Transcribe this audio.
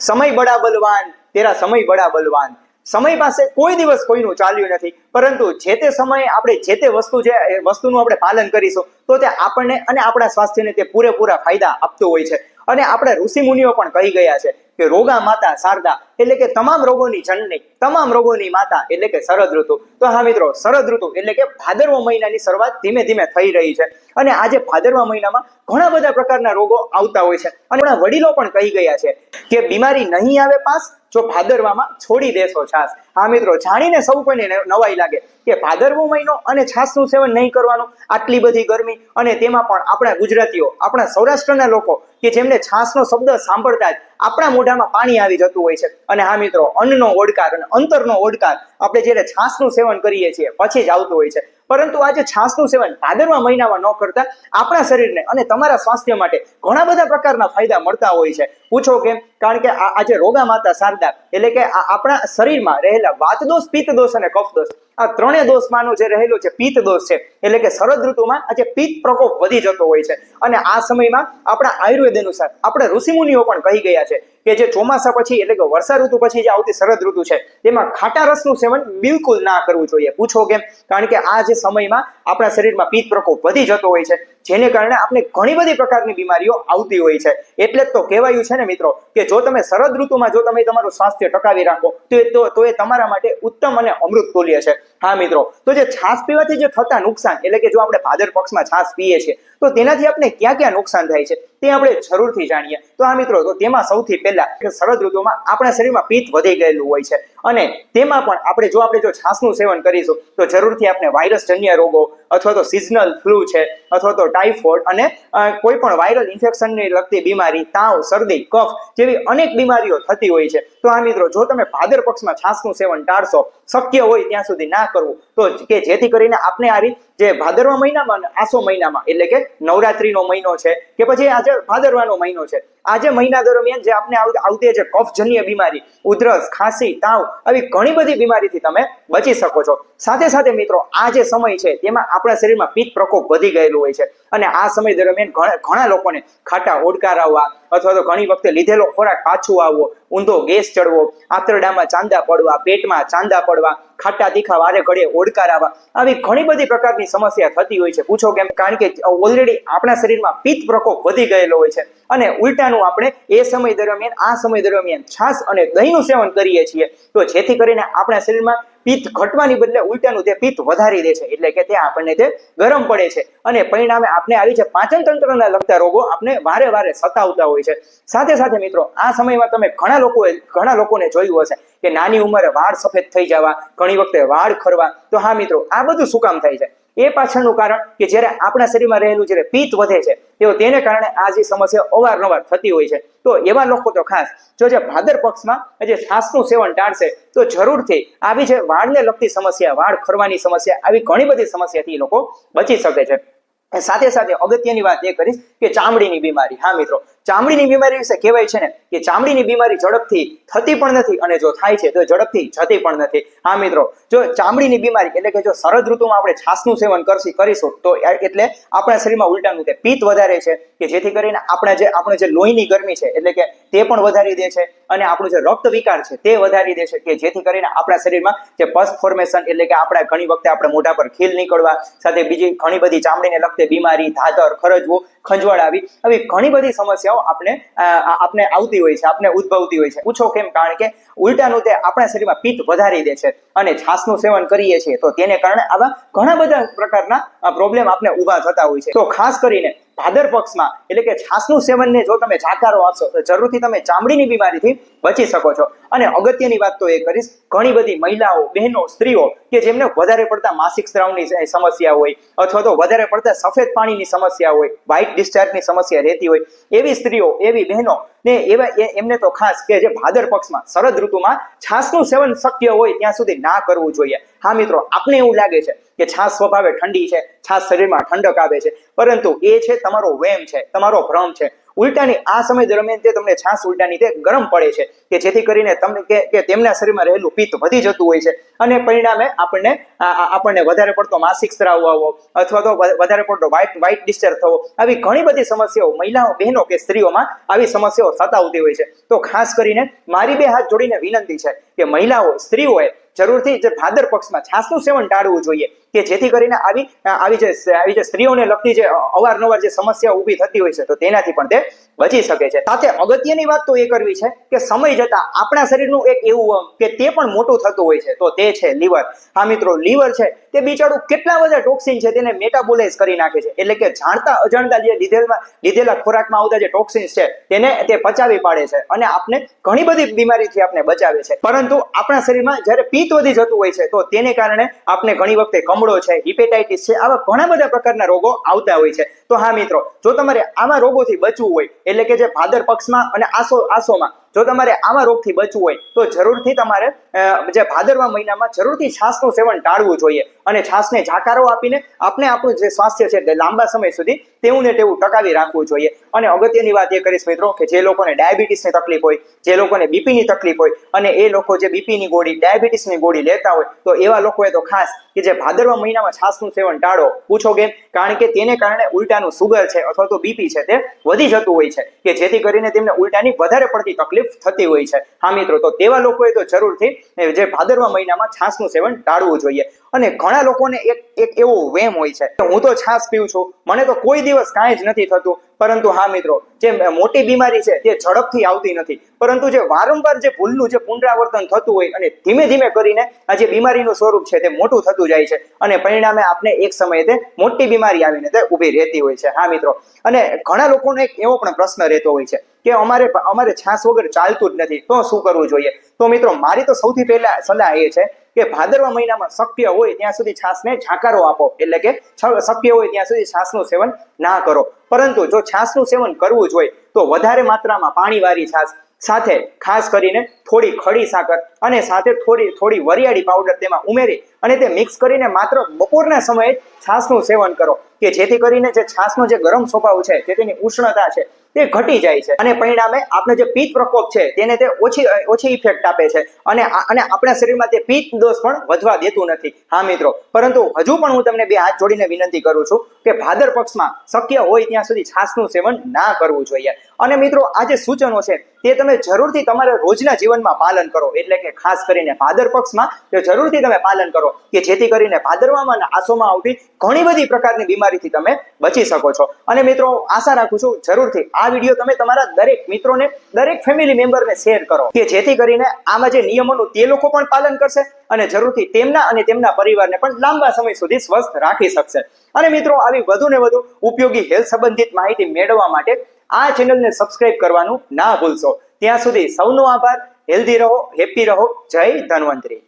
સમય બડા બલવાન, તેરા સમય બડા બલવાન. સમય પાસે કોઈ દિવસ કોઈનું ચાલ્યું નથી, પરંતુ જે તે સમયે આપણે જે તે વસ્તુ છે એ વસ્તુનું આપણે પાલન કરીશું, તો તે આપણને અને આપણા સ્વાસ્થ્યને તે પૂરેપૂરા ફાયદા આપતું હોય છે. અને આપણે ઋષિ મુનિઓ પણ કહી ગયા છે કે રોગા માતા શારદા, એટલે કે તમામ રોગોની જનની, તમામ રોગોની માતા, એટલે કે શરદ ઋતુ. તો હા મિત્રો, શરદ ઋતુ, એટલે કે ભાદરવા મહિનાની શરૂઆત ધીમે ધીમે થઈ રહી છે. અને આજે ભાદરવા મહિનામાં ઘણા બધા પ્રકારના રોગો આવતા હોય છે. અને વડીલો પણ કહી ગયા છે કે, બીમારી નહીં આવે પાસ, જો ભાદરવામાં છોડી દેશો છાસ. હા મિત્રો, જાણીને સૌ કોઈને નવાઈ લાગે કે ભાદરવો મહિનો અને છાસનું સેવન નહીં કરવાનું. આટલી બધી ગરમી અને તેમાં પણ આપણા ગુજરાતીઓ, આપણા સૌરાષ્ટ્રના લોકો કે જેમને છાસનો શબ્દ સાંભળતા જ આપણા મોઢામાં પાણી આવી જતું હોય છે. અને હા મિત્રો, અન્નનો ઓડકાર અને અંતરનો ઓડકાર આપણે જ્યારે છાસનું સેવન કરીએ છીએ, પછી જ આવતું હોય છે. પરંતુ આજે છાસનું સેવન ભાદરવા મહિનામાં ન કરતા આપણા શરીરને અને તમારા સ્વાસ્થ્ય માટે ઘણા બધા પ્રકારના ફાયદા મળતા હોય છે. પૂછો કેમ? કારણ કે આજે રોગા માતા શારદા એટલે કે આપણા શરીરમાં રહેલા વાત દોષ, પિત્ત દોષ અને કફ દોષ. આ ત્રણેય દોષમાંનો જે રહેલો છે, પિત્ત દોષ છે. એટલે કે શરદ ઋતુમાં આજે પિત્ત પ્રકોપ વધી જતો હોય છે. અને આ સમયમાં આપણા આયુર્વેદ અનુસાર, આપણે ઋષિમુનિઓ પણ કહી ગયા છે કે જે ચોમાસા પછી, એટલે કે વર્ષા ઋતુ પછી જે આવતી શરદ ઋતુ છે તેમાં ખાટા રસનું સેવન બિલકુલ ના કરવું જોઈએ. પૂછો કેમ? કારણ કે આ જે સમયમાં આપણા શરીરમાં પિત્ત પ્રકોપ વધી જતો હોય છે, જેને કારણે આપણે ઘણી બધી પ્રકારની બીમારીઓ આવતી હોય છે. એટલે જ તો કહેવાયું છે ને મિત્રો, કે જો તમે શરદ ઋતુમાં, જો તમે તમારું સ્વાસ્થ્ય ટકાવી રાખો, તો એ તો એ તમારા માટે ઉત્તમ અને અમૃત તુલ્ય છે. હા મિત્રો, તો જે છાશ પીવાથી જે થતા નુકસાન, એટલે કે જો આપણે ભાદર પક્ષમાં છાશ પીએ છીએ, તો તેનાથી આપણે ક્યાં ક્યાં નુકસાન થાય છે, તે આપણે જરૂરથી જાણીએ. તો આ મિત્રો, તો તેમાં સૌથી પહેલા કે શરદ ઋતુમાં આપણા શરીરમાં પિત્ત વધી ગયેલું હોય છે. અને તેમાં પણ આપણે જો આપણે જો છાસનું સેવન કરીશું, તો જરૂરથી આપણે વાયરસજન્ય રોગો અથવા તો સિઝનલ ફ્લૂ છે અથવા તો ટાઇફોઇડ અને કોઈ પણ વાયરલ ઇન્ફેક્શનને લગતી બીમારી, તાવ, શરદી, કફ જેવી અનેક બીમારીઓ થતી હોય છે. તો આ મિત્રો, જો તમે ભાદર પક્ષમાં છાસનું સેવન ટાળશો, શક્ય હોય ત્યાં સુધી ના કરવું. તો કે જેથી કરીને આપણે આવી જે ભાદરવા મહિનામાં આસો મહિનામાં, એટલે કે નવરાત્રીનો મહિનો છે, કે પછી આજે ભાદરવાનો મહિનો છે, આજે મહિના દરમિયાન જે આપણે આવતી છે કફજન્ય બીમારી, ઉધરસ, ખાંસી, તાવ, આવી ઘણી બધી બીમારીથી તમે બચી શકો છો. સાથે સાથે મિત્રો, આ જે સમય છે, તેમાં આપણા શરીરમાં પિત્ત પ્રકોપ વધી ગયેલું હોય છે. અને આ સમય દરમિયાન ઘણા લોકોને ખાટા ઓડકાર અથવા તો ઘણી વખતે લીધેલો ખોરાક પાછું આવવો, ઊંધો ગેસ ચડવો, આંતરડામાં ચાંદા પડવા, પેટમાં ચાંદા પડવા, ખાટા તીખા વારે ઘડીએ ઓડકાર આવી ઘણી બધી પ્રકારની સમસ્યા થતી હોય છે. પૂછો કેમ? કારણ કે ઓલરેડી આપણા શરીરમાં પિત્ત પ્રકોપ વધી ગયેલો હોય છે. અને ઉલટાનું આપણે એ સમય દરમિયાન, આ સમય દરમિયાન છાશ અને દહીંનું સેવન કરીએ છીએ. તો જેથી કરીને આપણા શરીરમાં પિત્ત ઘટવાની બદલે ઉલટાનું તે પિત્ત વધારી દે છે, એટલે કે તે આપણને તે ગરમ પડે છે. અને પરિણામે આપણે આવી છે પાચન તંત્રના લગતા રોગો આપણે વારે વારે સતાવતા હોય છે. સાથે સાથે મિત્રો, આ સમયમાં તમે ઘણા લોકોએ, ઘણા લોકોને જોયું હશે કે નાની ઉંમરે વાળ સફેદ થઈ જવા, ઘણી વખતે વાળ ખરવા. તો હા મિત્રો, આ બધું શું કામ થાય છે? એ પાછળનું કારણ કે જ્યારે આપણા શરીરમાં રહેલું જ્યારે પિત્ત વધે છે તેઓ તેને કારણે આ જે સમસ્યા અવારનવાર થતી હોય છે. તો એવા લોકો તો ખાસ, જો જે ભાદર પક્ષમાં જે છાસનું સેવન ટાળશે, તો જરૂરથી આવી જે વાળને લગતી સમસ્યા, વાળ ખરવાની સમસ્યા, આવી ઘણી બધી સમસ્યાથી લોકો બચી શકે છે. સાથે સાથે અગત્યની વાત એ કરીશ કે ચામડીની બીમારી. હા મિત્રો ચામડીની બીમારી વિશે કહેવાય છે ને, કે ચામડીની બીમારી ઝડપથી થતી પણ નથી અને જો થાય છે તો ઝડપથી જતી પણ નથી. હા, મિત્રો, જો ચામડીની બીમારી એટલે કે જો શરદ ઋતુમાં આપણે છાસનું સેવન કરશી, કરીશું, તો એટલે આપણા શરીરમાં ઉલટાનું તે પિત્ત વધારે છે, કે જેથી કરીને આપણા જે, આપણું જે લોહીની ગરમી છે, એટલે કે તે પણ વધારી દે છે અને આપણું જે રક્ત વિકાર છે તે વધારી દે છે, કે જેથી કરીને આપણા શરીરમાં જે પસ ફોર્મેશન એટલે કે આપણા ઘણી વખતે આપણે મોઢા પર ખીલ નીકળવા, સાથે બીજી ઘણી બધી ચામડીને લગતી બીમારી ધાધર ખરજવું, ખંજવાળ આવી આવી ઘણી બધી સમસ્યાઓ આપણે અ, આપણે આવતી હોય છે આપણે ઉદ્ભવતી હોય છે. પૂછો કેમ? કારણ કે ઉલટાનું તે આપણા શરીરમાં પિત્ત વધારી દે છે અને છાસનું સેવન કરીએ છીએ. તો તેને કારણે આવા ઘણા બધા પ્રકારના પ્રોબ્લેમ આપણે ઊભા થતા હોય છે. તો ખાસ કરીને ભાદર પક્ષમાં, એટલે કે છાસનું સેવનને જો તમે જાકારો આપશો, તો જરૂરથી તમે ચામડીની બીમારીથી બચી શકો છો. અને અગત્યની વાત તો એ કરીશ, ઘણી બધી મહિલાઓ, બહેનો, સ્ત્રીઓ કે જેમને વધારે પડતા માસિક સ્ત્રાવની સમસ્યા હોય, અથવા તો વધારે પડતા સફેદ પાણીની સમસ્યા હોય, વ્હાઇટ ડિસ્ચાર્જની સમસ્યા રહેતી હોય, એવી સ્ત્રીઓ, એવી બહેનો ને એવા એમને તો ખાસ કે જે ભાદર પક્ષમાં, શરદ ઋતુમાં છાસનું સેવન શક્ય હોય, ત્યાં સુધી ના કરવું જોઈએ. હા મિત્રો, આપને એવું લાગે છે કે છાસ સ્વભાવે ઠંડી છે, છાસ શરીરમાં ઠંડક આવે છે, પરંતુ એ છે તમારો વેમ છે, તમારો ભ્રમ છે. ઉલટાની આ સમય દરમિયાન તે તમને છાસ ઉલટાની તે ગરમ પડે છે, કે જેથી કરીને તમને કે તેમના શરીરમાં રહેલું પિત્ત વધી જતું હોય છે, અને પરિણામે આપણને આપણને વધારે પડતો માસિક સ્ત્રાવ આવવો, અથવા તો વધારે પડતો વ્હાઇટ વ્હાઇટ ડિસ્ચાર્જ થવો, આવી ઘણી બધી સમસ્યાઓ મહિલાઓ, બહેનો કે સ્ત્રીઓમાં આવી સમસ્યાઓ સતાવતી હોય છે. તો ખાસ કરીને મારી બે હાથ જોડીને વિનંતી છે કે મહિલાઓ, સ્ત્રીઓએ જરૂરથી જે ભાદર પક્ષમાં છાસનું સેવન ટાળવું જોઈએ. કે જેથી કરીને આવી આવી જે આવી જે સ્ત્રીઓને લગતી જે અવારનવાર જે સમસ્યા ઊભી થતી હોય છે, તો તેનાથી પણ તે બચી શકે છે. સાથે અગત્યની વાત તો એ કરવી છે કે સમય જતા આપણા શરીરનું એક એવું કે તે પણ મોટું થતું હોય છે, તો તે છે લીવર. હા મિત્રો, લીવર છે તે બિચારું કેટલા બધા ટોક્સિન છે તેને મેટાબોલાઇઝ કરી નાખે છે. એટલે કે જાણતા, અજાણતા જે લીધેલા લીધેલા ખોરાકમાં આવતા જે ટોક્સિન્સ છે તેને તે પચાવી પાડે છે અને આપને ઘણી બધી બીમારીથી આપને બચાવે છે. પરંતુ આપણા શરીરમાં જ્યારે પિત્ત વધી જતું હોય છે, તો તેને કારણે આપને ઘણી વખતે કમળો છે હિપેટાઇટિસ છે, આવા ઘણા બધા પ્રકારના રોગો આવતા હોય છે. તો હા મિત્રો, જો તમારે આવા રોગોથી બચવું હોય, એટલે કે જે ભાદર પક્ષમાં અને આસો આસોમાં, જો તમારે આવા રોગથી બચવું હોય, તો જરૂરથી તમારે જે ભાદરવા મહિનામાં જરૂરથી છાસનું સેવન ટાળવું જોઈએ. અને છાસને જાકારો આપીને આપણે આપણું જે સ્વાસ્થ્ય છે લાંબા સમય સુધી તેવું ને તેવું ટકાવી રાખવું જોઈએ. અને અગત્યની વાત એ કરીશ મિત્રો કે જે લોકોને ડાયાબિટીસની તકલીફ હોય, જે લોકોને બીપીની તકલીફ હોય, અને એ લોકો જે બીપીની ગોળી, ડાયાબિટીસની ગોળી લેતા હોય, તો એવા લોકોએ તો ખાસ કે જે ભાદરવા મહિનામાં છાસનું સેવન ટાળો. પૂછો કેમ? કારણ કે તેને કારણે ઉલટાનું સુગર છે અથવા તો બીપી છે તે વધી જતું હોય છે, કે જેથી કરીને તેમને ઉલટાની વધારે પડતી તકલીફ થતી હોય છે. હા મિત્રો, તો તેવા લોકોએ તો જરૂરથી, જે ભાદરવા મહિનામાં છાસનું સેવન ટાળવું જોઈએ. અને ઘણા લોકોને એક એક એવો વેમ હોય છે હું તો છાસ પીઉં છું, મને તો કોઈ દિવસ કાંઈ જ નથી થતું. પરંતુ હા મિત્રો, જે મોટી બીમારી છે તે ઝડપથી આવતી નથી. પરંતુ જે વારંવાર જે ભૂલનું જે પુનરાવર્તન થતું હોય અને ધીમે ધીમે કરીને આ જે બીમારીનું સ્વરૂપ છે તે મોટું થતું જાય છે અને પરિણામે આપને એક સમયે તે મોટી બીમારી આવીને તે ઊભી રહેતી હોય છે. હા મિત્રો, અને ઘણા લોકોનો એક એવો પણ પ્રશ્ન રહેતો હોય છે કે અમારે અમારે છાસ વગર ચાલતું જ નથી, તો શું કરવું જોઈએ? તો મિત્રો, મારી તો સૌથી પહેલા સલાહ એ છે કે ભાદરવા મહિનામાં શક્ય હોય ત્યાં સુધી છાસને ઝાકારો આપો. એટલે કે શક્ય હોય ત્યાં સુધી છાસનું સેવન ના કરો. પરંતુ જો છાસનું સેવન કરવું જ હોય, તો વધારે માત્રામાં પાણીવાળી છાસ સાથે ખાસ કરીને થોડી ખડી સાકર અને સાથે થોડી થોડી વરિયાળી પાવડર તેમાં ઉમેરી અને તે મિક્સ કરીને માત્ર બપોરના સમયે છાસનું સેવન કરો. કે જેથી કરીને જે છાસનો જે ગરમ સ્વભાવ છે જે તેની ઉષ્ણતા છે તે ઘટી જાય છે. અને પરિણામે આપણે જે પિત્ત પ્રકોપ છે, તેને તે ઓછી ઓછી ઇફેક્ટ આપે છે. અને અને આપણા શરીરમાં તે પિત્ત દોષ પણ વધવા દેતું નથી. હા, મિત્રો. પરંતુ હજુ પણ હું તમને બે હાથ જોડીને વિનંતી કરું છું કે ભાદર પક્ષમાં શક્ય હોય ત્યાં સુધી છાસનું સેવન ના કરવું જોઈએ. અને મિત્રો, આ જે સૂચનો છે તે તમે જરૂરથી તમારા રોજના જીવનમાં પાલન કરો. એટલે કે ખાસ કરીને ભાદર પક્ષમાં તે જરૂરથી તમે પાલન કરો કે જેથી કરીને ભાદરવામાં અને આસોમાં આવતી ઘણી બધી પ્રકારની બીમારીથી તમે બચી શકો છો. અને મિત્રો, આશા રાખું છું જરૂરથી આ વીડિયો તમે તમારા દરેક મિત્રોને, દરેક ફેમિલી મેમ્બરને શેર કરો કે જેથી કરીને આમાં જે નિયમોનું તે લોકો પણ પાલન કરશે અને જરૂરથી તેમના અને તેમના પરિવારને પણ લાંબા સમય સુધી સ્વસ્થ રાખી શકશે. અને મિત્રો, આવી વધુ ને વધુ ઉપયોગી હેલ્થ સંબંધિત માહિતી મેળવવા માટે આ ચેનલને સબસ્ક્રાઇબ કરવાનું ના ભૂલશો. ત્યાં સુધી સૌનો આભાર, હેલ્ધી રહો હેપી રહો. જય ધન્વંતરી.